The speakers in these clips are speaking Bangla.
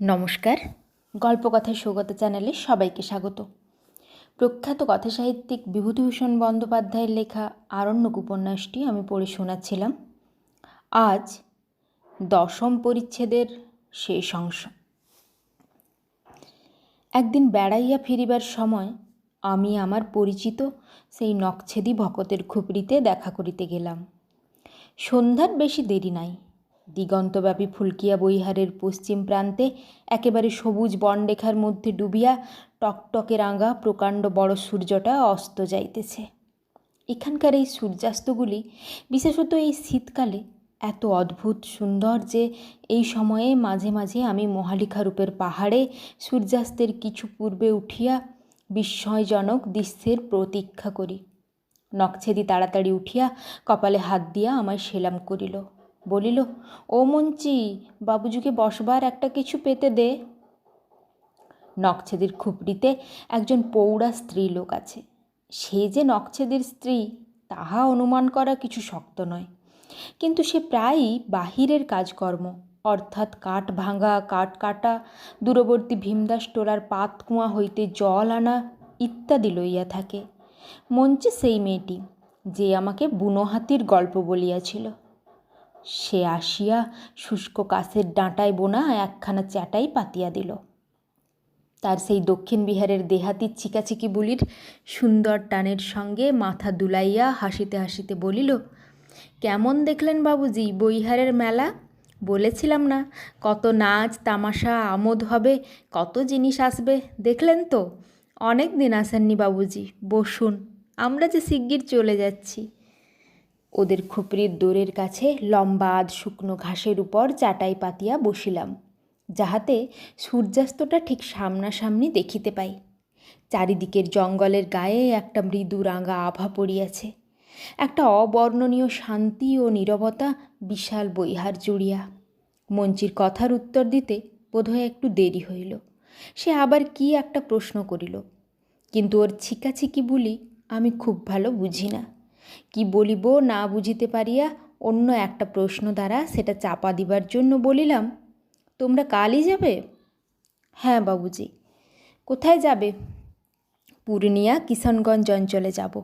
নমস্কার। গল্পকথার সৌগত চ্যানেলে সবাইকে স্বাগত। প্রখ্যাত কথাসাহিত্যিক বিভূতিভূষণ বন্দ্যোপাধ্যায়ের লেখা আরণ্যক উপন্যাসটি আমি পড়ে শোনাচ্ছিলাম। আজ দশম পরিচ্ছেদের শেষ অংশ। একদিন বেড়াইয়া ফিরিবার সময় আমি আমার পরিচিত সেই নকছেদি ভকতের খুপড়িতে দেখা করিতে গেলাম। সন্ধ্যার বেশি দেরি নাই। দিগন্তব্যাপী ফুলকিয়া বৈহারের পশ্চিম প্রান্তে একেবারে সবুজ বনরেখার মধ্যে ডুবিয়া টকটকে রাঙা প্রকাণ্ড বড় সূর্যটা অস্ত যাইতেছে। এখানকার এই সূর্যাস্তগুলি, বিশেষত এই শীতকালে, এত অদ্ভুত সুন্দর যে এই সময়ে মাঝে মাঝে আমি মহালিখারূপের পাহাড়ে সূর্যাস্তের কিছু পূর্বে উঠিয়া বিস্ময়জনক দৃশ্যের প্রতীক্ষা করি। নকছেদি তাড়াতাড়ি উঠিয়া কপালে হাত দিয়া আমায় সেলাম করিল। বলিল, ও মঞ্চি বাবুজুকে বসবার একটা কিছু পেতে দে। নকছেদির খুপড়িতে একজন পৌড়া স্ত্রী লোক আছে। সে যে নকছেদির স্ত্রী, তাহা অনুমান করা কিছু শক্ত নয়। কিন্তু সে প্রায়ই বাহিরের কাজকর্ম, অর্থাৎ কাঠ ভাঙা, কাঠ কাটা, দূরবর্তী ভীমদাস টোলার পাত কুয়া হইতে জল আনা ইত্যাদি লইয়া থাকে। মঞ্চে সেই মেয়েটি, যে আমাকে বুনো হাতির গল্প বলিয়াছিল। সে আসিয়া শুষ্ক কাছের ডাঁটায় বোনা একখানা চ্যাটাই পাতিয়া দিল। তার সেই দক্ষিণ বিহারের দেহাতির চিকাচিকি বুলির সুন্দর টানের সঙ্গে মাথা দুলাইয়া হাসিতে হাসিতে বলিল, কেমন দেখলেন বাবুজি বইহারের মেলা? বলেছিলাম না, কত নাচ তামাশা আমোদ হবে, কত জিনিস আসবে, দেখলেন তো? অনেক দিন আসেননি বাবুজি, বসুন, আমরা যে শিগগির চলে যাচ্ছি। ওদের খুপরির দোরের কাছে লম্বা আধ শুকনো ঘাসের উপর চাটাই পাতিয়া বসিলাম, যাহাতে সূর্যাস্তটা ঠিক সামনাসামনি দেখিতে পাই। চারিদিকের জঙ্গলের গায়ে একটা মৃদু রাঙা আভা পড়িয়াছে, একটা অবর্ণনীয় শান্তি ও নীরবতা বিশাল বইহার জুড়িয়া। মঞ্চির কথার উত্তর দিতে বোধহয় একটু দেরি হইল, সে আবার কি একটা প্রশ্ন করিল, কিন্তু ওর ছিকাছিকি বলি আমি খুব ভালো বুঝি না। কি বলিব না বুঝিতে পারিয়া অন্য একটা প্রশ্ন দ্বারা সেটা চাপা দিবার জন্য বলিলাম, তোমরা কালই যাবে? হ্যাঁ বাবুজি। কোথায় যাবে? পূর্ণিয়া কিষণগঞ্জ অঞ্চলে যাব।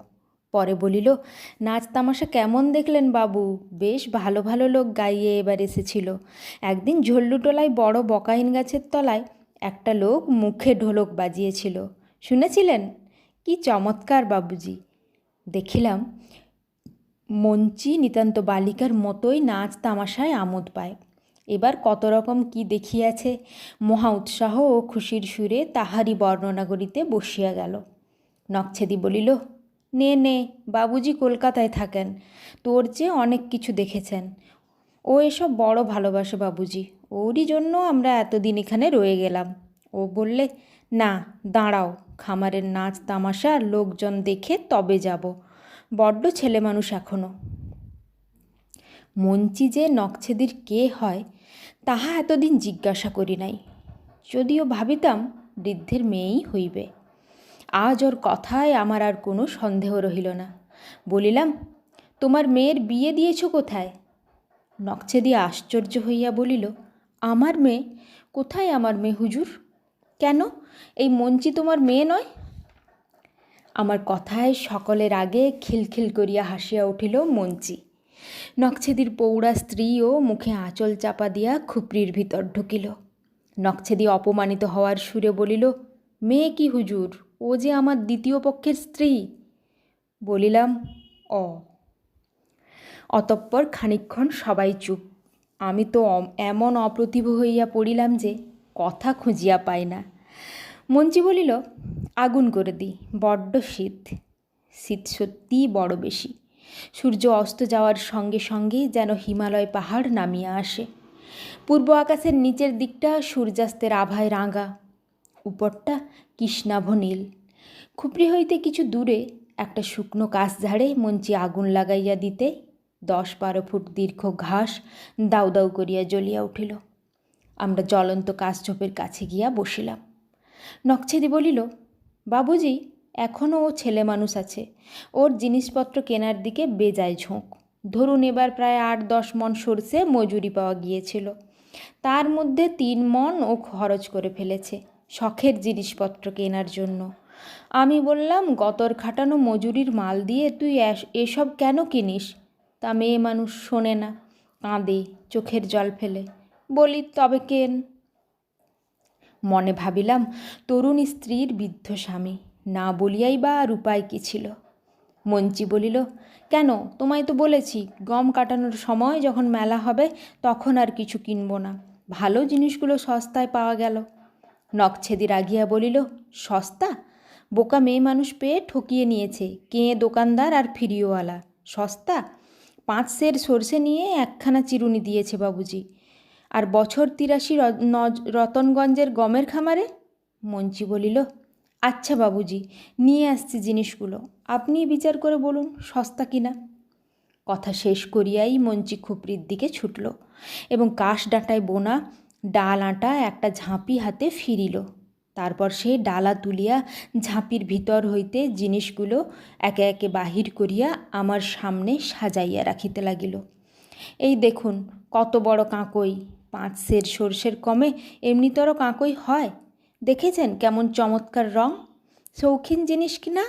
পরে বলিল, নাচ তামাশা কেমন দেখলেন বাবু? বেশ ভালো ভালো লোক গাইয়ে এবার এসেছিল। একদিন ঝল্লুটোলায় বড় বকাইন গাছের তলায় একটা লোক মুখে ঢোলক বাজিয়েছিল। শুনেছিলেন? কি চমৎকার, বাবুজি। দেখিলাম মঞ্চি নিতান্ত বালিকার মতোই নাচ তামাশায় আমোদ পায়। এবার কত রকম কি দেখিয়াছে, মহা উৎসাহ ও খুশির সুরে তাহারই বর্ণনা করিতে বসিয়া গেল। নকছেদি বলিল, নে নে, বাবুজি কলকাতায় থাকেন, তোর চেয়ে অনেক কিছু দেখেছেন। ও এসব বড় ভালোবাসে বাবুজি, ওরই জন্য আমরা এতদিন এখানে রয়ে গেলাম। ও বললে, না, দাঁড়াও খামারের নাচ, তামাশা লোকজন দেখে তবে যাব। বড্ড ছেলে মানুষ এখনও মঞ্চি যে নকছেদির কে হয়, তাহা এতদিন জিজ্ঞাসা করি নাই। যদিও ভাবিতাম বৃদ্ধের মেয়েই হইবে। আজ ওর কথায় আমার আর কোনো সন্দেহ রহিল না। বলিলাম, তোমার মেয়ের বিয়ে দিয়েছ কোথায়? নকছেদি আশ্চর্য হইয়া বলিল, আমার মেয়ে? কোথায় আমার মেয়ে হুজুর? কেন? এই মঞ্চি তোমার মেয়ে নয়? আমার কথায় সকলের আগে খিলখিল করিয়া হাসিয়া উঠিল মঞ্চি। নকছেদির পৌড়া স্ত্রীও মুখে আঁচল চাপা দিয়া খুপড়ির ভিতর ঢুকিল। নকছেদি অপমানিত হওয়ার সুরে বলিল, মেয়ে কি হুজুর? ও যে আমার দ্বিতীয় পক্ষের স্ত্রী? বলিলাম, অ। অতঃপর খানিক্ষণ সবাই চুপ। আমি তো এমন অপ্রতিভ হইয়া পড়িলাম যে কথা খুঁজিয়া পাই না। মঞ্চি বলিল, আগুন করে দিই, বড্ড শীত শীত সত্যিই বড় বেশি। সূর্য অস্ত যাওয়ার সঙ্গে সঙ্গে যেন হিমালয় পাহাড় নামিয়া আসে। পূর্ব আকাশের নিচের দিকটা সূর্যাস্তের আভায় রাঙা, উপরটা কৃষ্ণাভ নীল। খুপড়ি হইতে কিছু দূরে একটা শুকনো কাশ ঝাড়ে মঞ্চি আগুন লাগাইয়া দিতে দশ বারো ফুট দীর্ঘ ঘাস দাউ দাউ করিয়া জ্বলিয়া উঠিল। আমরা জ্বলন্ত কাশঝোপের কাছে গিয়া বসিলাম। নকছেদি বলিল, বাবুজি এখনও ও ছেলে মানুষ আছে। ওর জিনিসপত্র কেনার দিকে বেজায় ঝোঁক। ধরুন এবার প্রায় আট দশ মন সরষে মজুরি পাওয়া গিয়েছিল। তার মধ্যে তিন মন ও খরচ করে ফেলেছে শখের জিনিসপত্র কেনার জন্য। আমি বললাম, গতর খাটানো মজুরির মাল দিয়ে তুই এস- এসব কেন কিনিস? তা মেয়ে মানুষ শোনে না, কাঁদে, চোখের জল ফেলে। বলি, তবে কেন? মনে ভাবিলাম, তরুণ স্ত্রীর বৃদ্ধ স্বামী, না বলিয়াই বা আর উপায় কী ছিল? মঞ্চি বলিল, কেন? তোমায় তো বলেছি, গম কাটানোর সময় যখন মেলা হবে, তখন আর কিছু কিনবো না। ভালো জিনিসগুলো সস্তায় পাওয়া গেল। নকছেদি রাগিয়া বলিল, সস্তা? বোকা মেয়ে মানুষ পেয়ে ঠকিয়ে নিয়েছে কে দোকানদার আর ফিরিওয়ালা। সস্তা? পাঁচ সের সর্ষে নিয়ে একখানা চিরুনি দিয়েছে বাবুজি। আর বছর তিরাশি রতনগঞ্জের গমের খামারে? মঞ্চি বলিল আচ্ছা বাবুজি, নিয়ে আসছি জিনিসগুলো। আপনি বিচার করে বলুন, সস্তা কিনা? কথা শেষ করিয়াই মঞ্চি খুপরির দিকে ছুটল এবং কাশ ডাঁটায় বোনা, ডাল আটা, একটা ঝাঁপি হাতে ফিরিল। তারপর সে ডালা তুলিয়া ঝাঁপির ভিতর হইতে জিনিসগুলো একে একে বাহির করিয়া আমার সামনে সাজাইয়া রাখিতে লাগিল। এই দেখুন, কত বড় কাঁকই পাঁচ সের সর্ষের কমে এমনিতর কাঁকই হয়। দেখেছেন কেমন চমৎকার রং? শৌখিন জিনিস কি না?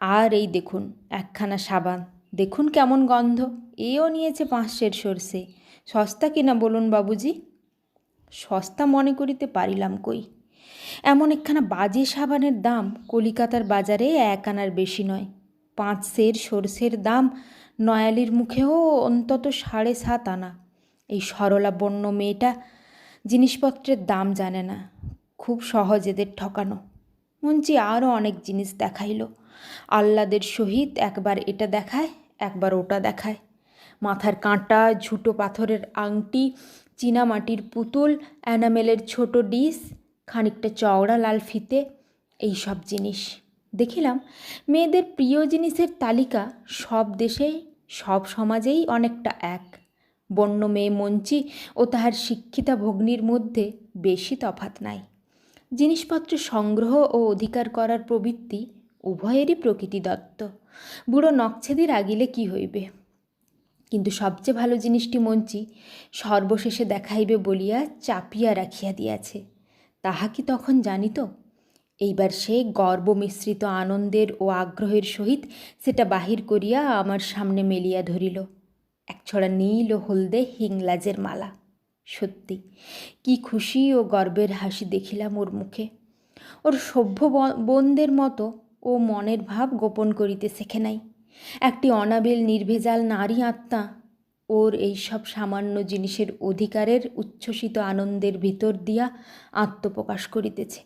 আর এই দেখুন, একখানা সাবান। দেখুন কেমন গন্ধ। এও নিয়েছে পাঁচশের সর্ষে। সস্তা কিনা বলুন বাবুজি? সস্তা মনে করিতে পারিলাম কই? এমন একখানা বাজে সাবানের দাম কলিকাতার বাজারে এক আনার বেশি নয়। পাঁচ সের সর্ষের দাম নয়ালির মুখেও অন্তত সাড়ে সাত আনা। এই সরলা বন্য মেয়েটা জিনিসপত্রের দাম জানে না। খুব সহজ এদের ঠকানো। মঞ্চি আরও অনেক জিনিস দেখাইল। আহ্লাদের সহিত একবার এটা দেখায়, একবার ওটা দেখায়। মাথার কাঁটা, ঝুটো পাথরের আংটি, চীনামাটির পুতুল অ্যানামেলের ছোট ডিস খানিকটা চওড়া লাল ফিতে এই সব জিনিস। দেখিলাম মেয়েদের প্রিয় জিনিসের তালিকা সব দেশেই সব সমাজেই অনেকটা এক। বন্য মেয়ে মঞ্চি ও তাহার শিক্ষিতা ভগ্নির মধ্যে বেশি তফাত নাই। জিনিসপত্র সংগ্রহ ও অধিকার করার প্রবৃত্তি উভয়েরই প্রকৃতি দত্ত। বুড়ো নকছেদি আগিলে কি হইবে? কিন্তু সবচেয়ে ভালো জিনিসটি মঞ্চি সর্বশেষে দেখাইবে বলিয়া চাপিয়া রাখিয়া দিয়াছে। তাহা কি তখন জানিত? এইবার সে গর্ব মিশ্রিত আনন্দের ও আগ্রহের সহিত সেটা বাহির করিয়া আমার সামনে মেলিয়া ধরিল। একছড়া নীল ও হলদে হিংলাজের মালা। সত্যি, কি খুশি ও গর্বের হাসি দেখিলাম ওর মুখে। ওর সভ্য বোনদের মতো ও মনের ভাব গোপন করিতে শেখে নাই। একটি অনাবিল নির্ভেজাল নারী আত্মা ওর এই সব সামান্য জিনিসের অধিকারের উচ্ছ্বসিত আনন্দের ভিতর দিয়া আত্মপ্রকাশ করিতেছে।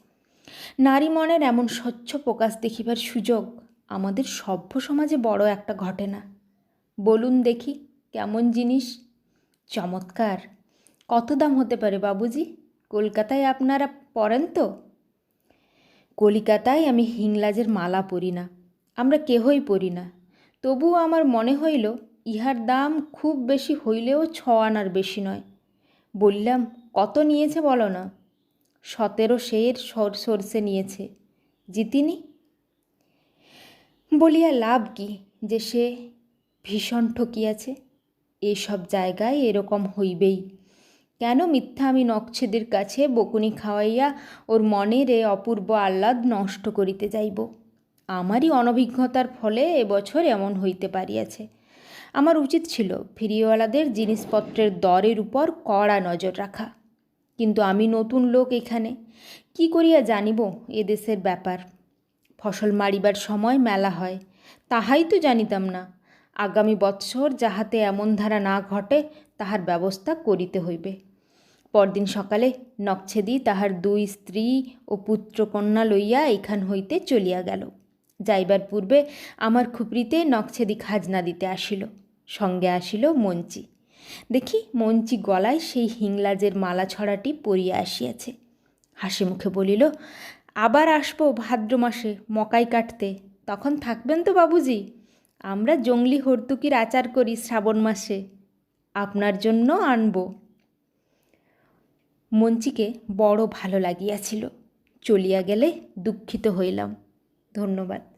নারী মনের এমন স্বচ্ছ প্রকাশ দেখিবার সুযোগ আমাদের সভ্য সমাজে বড় একটা ঘটে না। বলুন দেখি কেমন জিনিস? চমৎকার। কত দাম হতে পারে বাবুজি? কলকাতায় আপনারা পরেন তো? কলিকাতায় আমি হিংলাজের মালা পরি না, আমরা কেহই পরি না। তবুও আমার মনে হইল, ইহার দাম খুব বেশি হইলেও ছ আনার বেশি নয়। বললাম, কত নিয়েছে বলো না? সতেরো সের সর, সরষে নিয়েছে। জিতিনি? বলিয়া লাভ কি যে সে ভীষণ ঠকিয়াছে? এসব জায়গায় এরকম হইবেই। কেন মিথ্যা আমি নকছেদের কাছে বকুনি খাওয়াইয়া ওর মনের এ অপূর্ব আহ্লাদ নষ্ট করিতে যাইব? আমারই অনভিজ্ঞতার ফলে এবছর এমন হইতে পারিয়াছে। আমার উচিত ছিল ফিরিওয়ালাদের জিনিসপত্রের দরের উপর কড়া নজর রাখা। কিন্তু আমি নতুন লোক এখানে। কি করিয়া জানিব এদেশের ব্যাপার? ফসল মারিবার সময় মেলা হয়, তাহাই তো জানিতাম না। আগামী বৎসর যাহাতে এমন ধারা না ঘটে, তাহার ব্যবস্থা করিতে হইবে। পরদিন সকালে নকছেদি তাহার দুই স্ত্রী ও পুত্রকন্যা লইয়া এইখান হইতে চলিয়া গেল। যাইবার পূর্বে আমার খুপরিতে নকছেদি খাজনা দিতে আসিল। সঙ্গে আসিল মঞ্চি। দেখি মঞ্চি গলায় সেই হিংলাজের মালা ছড়াটি পরিয়া আসিয়াছে। হাসি মুখে বলিল, আবার আসব ভাদ্র মাসে মকাই কাটতে, তখন থাকবেন তো বাবুজি? আমরা জঙ্গলি হর্তুকির আচার করি শ্রাবণ মাসে। আপনার জন্য আনব। মঞ্চিকে বড় ভালো লাগিয়াছিল। চলিয়া গেলে দুঃখিত হইলাম। ধন্যবাদ।